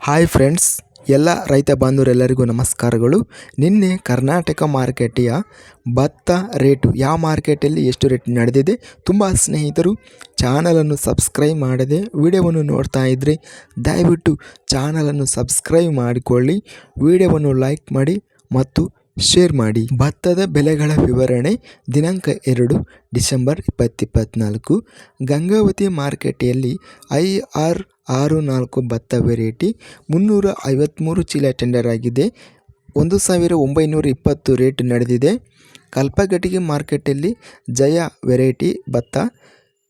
Hi friends, ಎಲ್ಲ ರೈತ ಬಾಂಧವರೆಲ್ಲರಿಗೂ ನಮಸ್ಕಾರಗಳು. ನಿನ್ನೆ ಕರ್ನಾಟಕ ಮಾರ್ಕೆಟಿಯ ಭತ್ತ ರೇಟು ಯಾವ ಮಾರ್ಕೆಟಲ್ಲಿ ಎಷ್ಟು ರೇಟ್ ನಡೆದಿದೆ ತುಂಬ ಸ್ನೇಹಿತರು ಚಾನಲನ್ನು ಸಬ್ಸ್ಕ್ರೈಬ್ ಮಾಡದೆ ವಿಡಿಯೋವನ್ನು ನೋಡ್ತಾ ಇದ್ದರೆ ದಯವಿಟ್ಟು ಚಾನಲನ್ನು ಸಬ್ಸ್ಕ್ರೈಬ್ ಮಾಡಿಕೊಳ್ಳಿ, ವಿಡಿಯೋವನ್ನು ಲೈಕ್ ಮಾಡಿ ಮತ್ತು ಶೇರ್ ಮಾಡಿ. ಭತ್ತದ ಬೆಲೆಗಳ ವಿವರಣೆ ದಿನಾಂಕ ಎರಡು, ಡಿಸೆಂಬರ್ ಇಪ್ಪತ್ತಿಪ್ಪತ್ನಾಲ್ಕು ಗಂಗಾವತಿ ಮಾರ್ಕೆಟಿಯಲ್ಲಿ ಐ ಆರ್ ಆರು ನಾಲ್ಕು ಭತ್ತ ವೆರೈಟಿ ಮುನ್ನೂರ ಐವತ್ತ್ಮೂರು ಚೀಲ ಟೆಂಡರ್ ಆಗಿದೆ. ಒಂದು ಸಾವಿರ ಒಂಬೈನೂರ ಇಪ್ಪತ್ತು ರೇಟ್ ನಡೆದಿದೆ. ಕಲ್ಪಗಟ್ಟಿಗೆ ಮಾರ್ಕೆಟಲ್ಲಿ ಜಯ ವೆರೈಟಿ ಭತ್ತ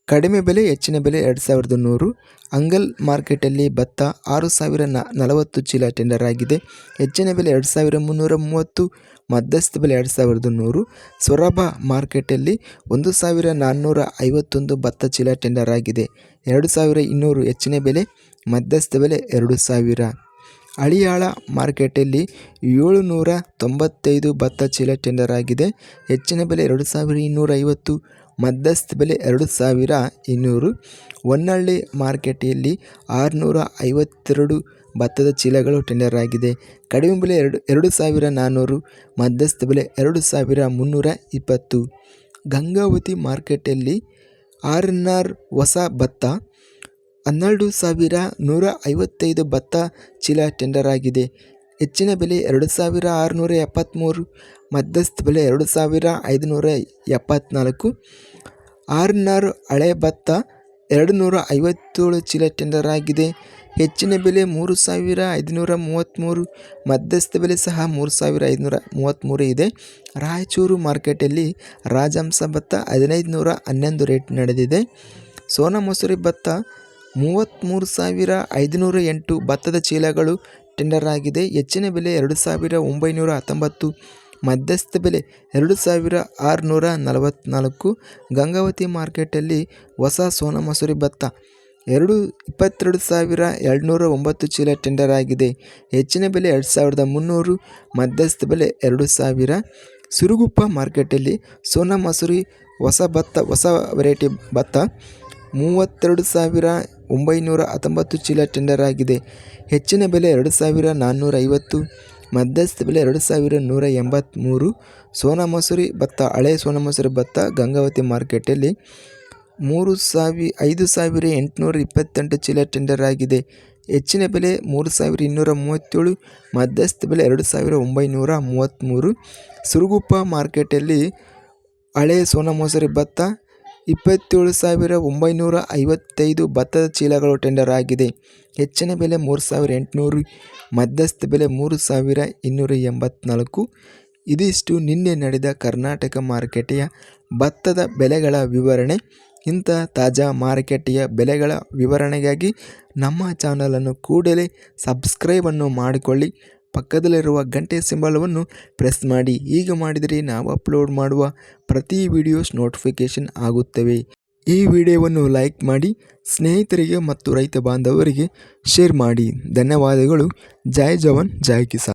ಕಡಿಮೆ ಬೆಲೆ, ಹೆಚ್ಚಿನ ಬೆಲೆ ಎರಡು ಸಾವಿರದ ನೂರು. ಅಂಗಲ್ ಮಾರ್ಕೆಟಲ್ಲಿ ಭತ್ತ ಆರು ಸಾವಿರ ನ ನಲವತ್ತು ಚೀಲ ಟೆಂಡರ್ ಆಗಿದೆ. ಹೆಚ್ಚಿನ ಬೆಲೆ ಎರಡು ಸಾವಿರ ಮುನ್ನೂರ ಮೂವತ್ತು, ಮಧ್ಯಸ್ಥ ಬೆಲೆ ಎರಡು ಸಾವಿರದ ನೂರು. ಸೊರಬ ಮಾರ್ಕೆಟಲ್ಲಿ ಒಂದು ಸಾವಿರ ನಾನ್ನೂರ ಐವತ್ತೊಂದು ಭತ್ತ ಚೀಲ ಟೆಂಡರ್ ಆಗಿದೆ. ಎರಡು ಸಾವಿರ ಇನ್ನೂರು ಹೆಚ್ಚಿನ ಬೆಲೆ, ಮಧ್ಯಸ್ಥ ಬೆಲೆ ಎರಡು ಸಾವಿರ. ಅಳಿಯಾಳ ಮಾರ್ಕೆಟಲ್ಲಿ ಏಳು ನೂರ ತೊಂಬತ್ತೈದು ಭತ್ತ ಚೀಲ ಟೆಂಡರ್ ಆಗಿದೆ ಹೆಚ್ಚಿನ ಬೆಲೆ ಎರಡು ಸಾವಿರ ಇನ್ನೂರ ಐವತ್ತು, ಮಧ್ಯಸ್ಥ ಬೆಲೆ ಎರಡು ಸಾವಿರ ಇನ್ನೂರು. ಹೊನ್ನಳ್ಳಿ ಮಾರ್ಕೆಟಲ್ಲಿ ಆರುನೂರ ಐವತ್ತೆರಡು ಭತ್ತದ ಚೀಲಗಳು ಟೆಂಡರ್ ಆಗಿದೆ ಕಡಿಮೆ ಬೆಲೆ ಎರಡು ಎರಡು ಸಾವಿರ ನಾನ್ನೂರು ಮಧ್ಯಸ್ಥ ಬೆಲೆ ಎರಡು ಸಾವಿರ ಮುನ್ನೂರ ಇಪ್ಪತ್ತು. ಗಂಗಾವತಿ ಮಾರ್ಕೆಟಲ್ಲಿ ಆರ್ ಎನ್ ಆರ್ ಹೊಸ ಭತ್ತ ಹನ್ನೆರಡು ಸಾವಿರ ನೂರ ಐವತ್ತೈದು ಭತ್ತ ಚೀಲ ಟೆಂಡರ್ ಆಗಿದೆ. ಹೆಚ್ಚಿನ ಬೆಲೆ ಎರಡು ಸಾವಿರ ಆರುನೂರ ಎಪ್ಪತ್ತ್ಮೂರು ಮಧ್ಯಸ್ಥ ಬೆಲೆ ಎರಡು ಸಾವಿರ ಐದುನೂರ ಎಪ್ಪತ್ತ್ನಾಲ್ಕು ಆರ್ನಾರು ಹಳೆ ಭತ್ತ ಎರಡು ನೂರ ಐವತ್ತೇಳು ಚೀಲ ಟೆಂಡರ್ ಆಗಿದೆ. ಹೆಚ್ಚಿನ ಬೆಲೆ ಮೂರು ಸಾವಿರ ಐದುನೂರ ಮೂವತ್ತ್ಮೂರು ಮಧ್ಯಸ್ಥ ಬೆಲೆ ಸಹ ಮೂರು ಸಾವಿರ ಐದುನೂರ ಮೂವತ್ತ್ಮೂರು ಇದೆ. ರಾಯಚೂರು ಮಾರ್ಕೆಟಲ್ಲಿ ರಾಜಹಂಸ ಭತ್ತ ಹದಿನೈದು ನೂರ ಹನ್ನೊಂದು ರೇಟ್ ನಡೆದಿದೆ. ಸೋನಾ ಮಸೂರಿ ಭತ್ತ ಮೂವತ್ತ್ಮೂರು ಸಾವಿರ ಐದುನೂರ ಎಂಟು ಭತ್ತದ ಚೀಲಗಳು ಟೆಂಡರ್ ಆಗಿದೆ. ಹೆಚ್ಚಿನ ಬೆಲೆ ಎರಡು ಸಾವಿರ ಒಂಬೈನೂರ ಹತ್ತೊಂಬತ್ತು, ಮಧ್ಯಸ್ಥ ಬೆಲೆ ಎರಡು ಸಾವಿರ ಆರುನೂರ ನಲವತ್ತ್ನಾಲ್ಕು ಗಂಗಾವತಿ ಮಾರ್ಕೆಟಲ್ಲಿ ಹೊಸ ಸೋನಾ ಮಸೂರಿ ಭತ್ತ ಎರಡು ಇಪ್ಪತ್ತೆರಡು ಸಾವಿರ ಎರಡುನೂರ ಒಂಬತ್ತು ಚೀಲ ಟೆಂಡರ್ ಆಗಿದೆ. ಹೆಚ್ಚಿನ ಬೆಲೆ ಎರಡು ಸಾವಿರದ ಮುನ್ನೂರು, ಮಧ್ಯಸ್ಥ ಬೆಲೆ ಎರಡು ಸಾವಿರ. ಸಿರುಗುಪ್ಪ ಮಾರ್ಕೆಟಲ್ಲಿ ಸೋನಾ ಮಸೂರಿ ಹೊಸ ಭತ್ತ, ಹೊಸ ವೆರೈಟಿ ಭತ್ತ ಮೂವತ್ತೆರಡು ಸಾವಿರ ಒಂಬೈನೂರ ಹತ್ತೊಂಬತ್ತು ಚೀಲ ಟೆಂಡರ್ ಆಗಿದೆ. ಹೆಚ್ಚಿನ ಬೆಲೆ ಎರಡು ಸಾವಿರ ನಾನ್ನೂರ ಐವತ್ತು, ಮಧ್ಯಸ್ಥ ಬೆಲೆ ಎರಡು ಸಾವಿರ ನೂರ ಎಂಬತ್ತ್ಮೂರು ಸೋನಾ ಮಸೂರಿ ಭತ್ತ, ಹಳೆ ಸೋನಾ ಮಸೂರಿ ಭತ್ತ ಗಂಗಾವತಿ ಮಾರ್ಕೆಟಲ್ಲಿ ಮೂರು ಸಾವಿ ಐದು ಸಾವಿರ ಎಂಟುನೂರ ಇಪ್ಪತ್ತೆಂಟು ಚೀಲ ಟೆಂಡರ್ ಆಗಿದೆ. ಹೆಚ್ಚಿನ ಬೆಲೆ ಮೂರು ಸಾವಿರ ಇನ್ನೂರ ಮೂವತ್ತೇಳು, ಮಧ್ಯಸ್ಥ ಬೆಲೆ ಎರಡು ಸಾವಿರ ಒಂಬೈನೂರ ಮೂವತ್ತ್ಮೂರು ಸುರುಗುಪ್ಪ ಮಾರ್ಕೆಟಲ್ಲಿ ಹಳೆ ಸೋನಾ ಮಸೂರಿ ಭತ್ತ ಇಪ್ಪತ್ತೇಳು ಸಾವಿರ ಒಂಬೈನೂರ ಐವತ್ತೈದು ಭತ್ತದ ಚೀಲಗಳು ಟೆಂಡರ್ ಆಗಿದೆ. ಹೆಚ್ಚಿನ ಬೆಲೆ ಮೂರು ಸಾವಿರ ಎಂಟುನೂರು, ಮಧ್ಯಸ್ಥ ಬೆಲೆ ಮೂರು ಸಾವಿರ ಇನ್ನೂರ ಎಂಬತ್ನಾಲ್ಕು. ಇದಿಷ್ಟು ನಿನ್ನೆ ನಡೆದ ಕರ್ನಾಟಕ ಮಾರುಕಟ್ಟೆಯ ಭತ್ತದ ಬೆಲೆಗಳ ವಿವರಣೆ. ಇಂಥ ತಾಜಾ ಮಾರುಕಟ್ಟೆಯ ಬೆಲೆಗಳ ವಿವರಣೆಗಾಗಿ ನಮ್ಮ ಚಾನಲನ್ನು ಕೂಡಲೇ ಸಬ್ಸ್ಕ್ರೈಬನ್ನು ಮಾಡಿಕೊಳ್ಳಿ. ಪಕ್ಕದಲ್ಲಿರುವ ಗಂಟೆ ಸಿಂಬಲವನ್ನು ಪ್ರೆಸ್ ಮಾಡಿ. ಈಗ ಮಾಡಿದರೆ ನಾವು ಅಪ್ಲೋಡ್ ಮಾಡುವ ಪ್ರತಿ ವಿಡಿಯೋಸ್ ನೋಟಿಫಿಕೇಷನ್ ಆಗುತ್ತವೆ. ಈ ವಿಡಿಯೋವನ್ನು ಲೈಕ್ ಮಾಡಿ, ಸ್ನೇಹಿತರಿಗೆ ಮತ್ತು ರೈತ ಬಾಂಧವರಿಗೆ ಶೇರ್ ಮಾಡಿ. ಧನ್ಯವಾದಗಳು. ಜೈ ಜವಾನ್, ಜೈ ಕಿಸಾನ್.